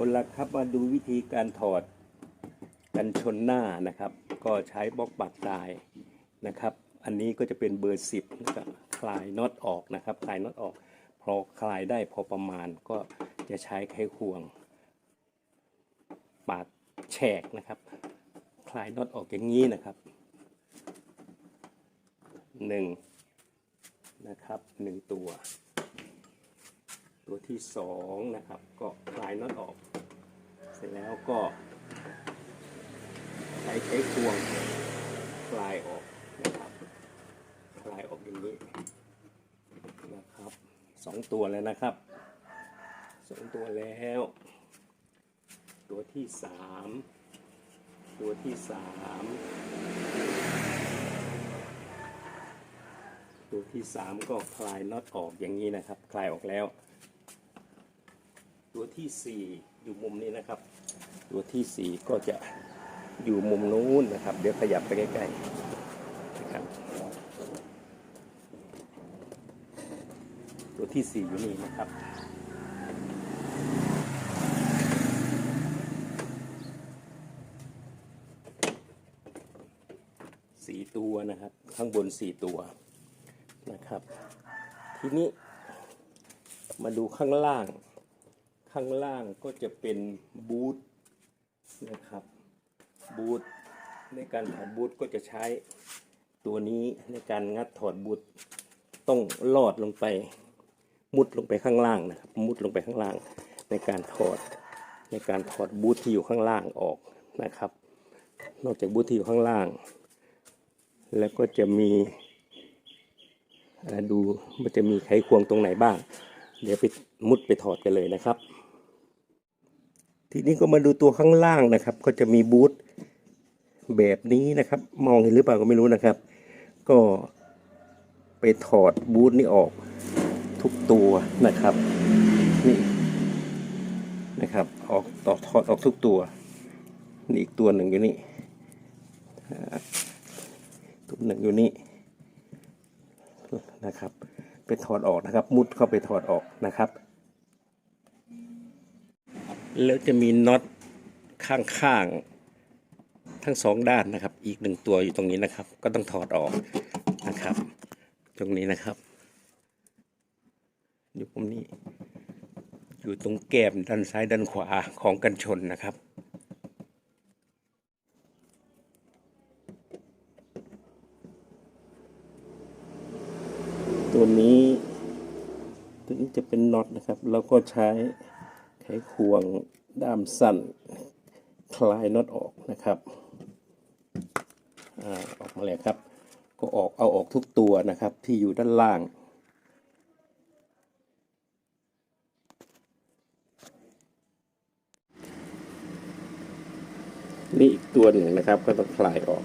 เอาละครับมาดูวิธีการถอดกันชนหน้านะครับ ก็ใช้บล็อกปากตายนะครับ อันนี้ก็จะเป็นเบอร์สิบนะครับคลายน็อตออกนะครับ คลายน็อตออก พอคลายได้พอประมาณก็จะใช้ไขควง ปาดแฉกนะครับ คลายน็อตออกอย่างนี้นะครับหนึ่งนะครับหนึ่งตัว ตัวที่สองนะครับ ก็คลายน็อตออก เสร็จแล้วก็ ใช้ไขควงคลายออกนะครับคลายออกอย่างนี้นะครับสองตัวแล้วนะครับสองตัวแล้ว ตัวที่สามตัวที่สามตัวที่สามก็คลายน็อตออกอย่างนี้นะครับ คลายออกแล้ว ตัวที่สี่ อยู่มุมนี้นะครับ ตัวที่สี่ก็จะอยู่มุมนู้นนะครับ เดี๋ยวขยับไปใกล้ๆนะครับ ตัวที่สี่อยู่นี่นะครับสี่ตัวนะครับ ข้างบนสี่ตัวนะครับ ทีนี้มาดูข้างล่าง ข้างล่างก็จะเป็นบูทนะครับบูทในการถอดบูทก็จะใช้ตัวนี้ในการงัดถอดบูทต้องลอดลงไป มุดลงไปข้างล่างนะครับ มุดลงไปข้างล่าง ในการถอดในการถอดบูทที่อยู่ข้างล่างออกนะครับ นอกจากบูทที่อยู่ข้างล่าง แล้วก็จะมีดูมันจะมีไขควงตรงไหนบ้าง เดี๋ยวไปมุดไปถอดกันเลยนะครับ ทีนี้ก็มาดูตัวข้างล่างนะครับ ก็จะมีบูทแบบนี้นะครับ มองเห็นหรือเปล่าก็ไม่รู้นะครับ ก็ไปถอดบูทนี่ออกทุกตัวนะครับ นี่นะครับ ออกต่อถอดออกทุกตัวนี่อีกตัวหนึ่งอยู่นี่ตัวหนึ่งอยู่นี่นะครับ ไปถอดออกนะครับ มุดเข้าไปถอดออกนะครับ แล้วจะมีน็อตข้างๆ ทั้งสองด้านนะครับ อีกหนึ่งตัวอยู่ตรงนี้นะครับ ก็ต้องถอดออกนะครับ ตรงนี้นะครับ อยู่ตรงนี้ อยู่ตรงแก้มด้านซ้ายด้านขวาของกันชนนะครับตัวนี้ตัวนี้จะเป็นน็อตนะครับ แล้วก็ใช้ ไขควงด้ามสั้น คลายน็อตออกนะครับอาออกมาเลยครับ ก็ออกเอาออกทุกตัวนะครับที่อยู่ด้านล่างนี่อีกตัวหนึ่งนะครับก็ต้องคลายออก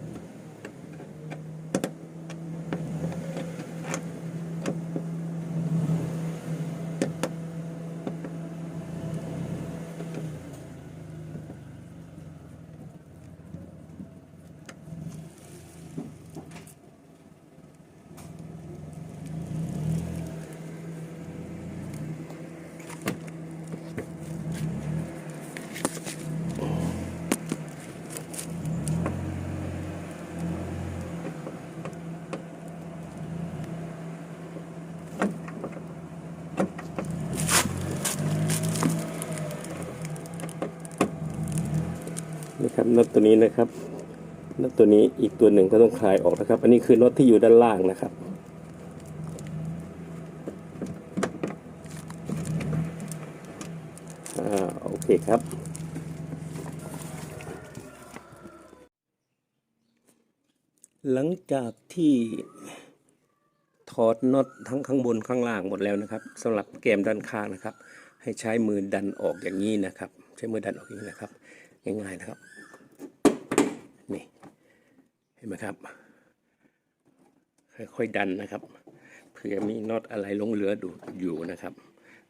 นะครับน็อตตัวนี้นะครับน็อตตัวนี้อีกตัวหนึ่งก็ต้องคลายออกนะครับ อันนี้คือน็อตที่อยู่ด้านล่างนะครับอ่าโอเคครับหลังจากที่ถอดน็อตทั้งข้างบนข้างล่างหมดแล้วนะครับสำหรับแกมด้านข้างนะครับ ให้ใช้มือดันออกอย่างนี้นะครับ ใช้มือดันออกอย่างนี้นะครับ ง่ายๆนะครับ นี่ เห็นไหมครับ ค่อยๆดันนะครับเผื่อมีน็อตอะไรลงเหลือดูอยู่นะครับ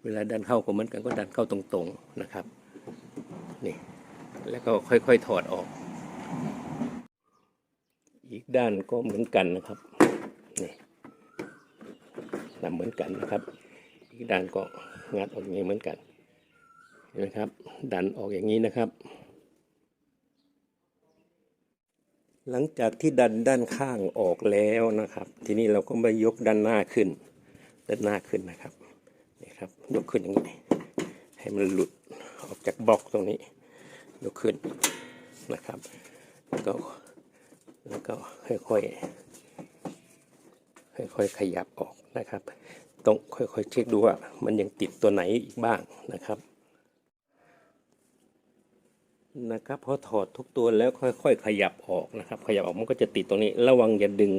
เวลาดันเข้าก็เหมือนกันก็ดันเข้าตรงๆนะครับ นี่ แล้วก็ค่อยๆถอดออก อีกด้านก็เหมือนกันนะครับนี่นำเหมือนกันนะครับ อีกด้านก็งัดออกอย่างนี้เหมือนกันนไหมครับ ดันออกอย่างนี้นะครับ หลังจากที่ดันด้านข้างออกแล้วนะครับ ทีนี้เราก็มายกด้านหน้าขึ้น ด้านหน้าขึ้นนะครับนี่ครับยกขึ้นอย่างนี้ ให้มันหลุดออกจากบล็อกตรงนี้ ยกขึ้นนะครับแล้วก็แล้วก็ค่อยๆค่อยๆขยับออกนะครับ ต้องค่อยๆเช็คดูว่ามันยังติดตัวไหนอีกบ้างนะครับ นะครับพอถอดทุกตัวแล้วค่อย ๆ ขยับออกนะครับ ขยับออกมันก็จะติดตรงนี้ระวังอย่าดึง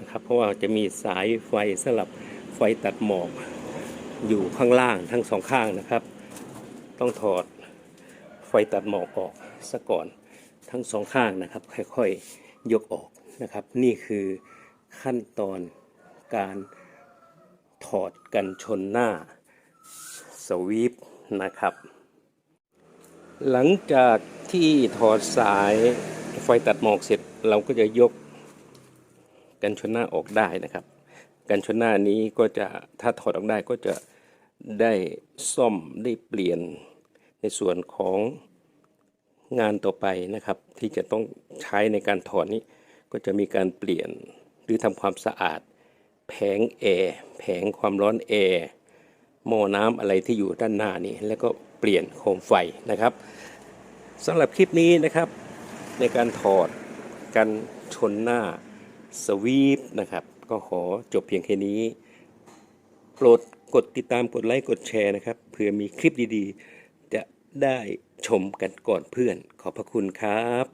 นะครับ เพราะว่าจะมีสายไฟสลับไฟตัดหมอกอยู่ข้างล่างทั้งสองข้างนะครับ ต้องถอดไฟตัดหมอกออกซะก่อนทั้งสองข้างนะครับ ค่อยๆยกออกนะครับ นี่คือขั้นตอนการถอดกันชนหน้าสวีปนะครับ หลังจากที่ถอดสายไฟตัดหมอกเสร็จเราก็จะยกกันชนหน้าออกได้นะครับ กันชนหน้านี้ก็จะถ้าถอดออกได้ก็จะได้ซ่อมได้เปลี่ยนในส่วนของงานต่อไปนะครับ ที่จะต้องใช้ในการถอดนี้ ก็จะมีการเปลี่ยนหรือทำความสะอาด แผงแอร์แผงความร้อนแอร์หม้อน้ำอะไรที่อยู่ด้านหน้านี้แล้วก็ เปลี่ยนโคมไฟนะครับสำหรับคลิปนี้นะครับในการถอดกันชนหน้าสวีปนะครับ ก็ขอจบเพียงแค่นี้ โปรดกดติดตามกดไลค์กดแชร์นะครับเผื่อมีคลิปดีๆ จะได้ชมกันก่อนเพื่อน ขอบพระคุณครับ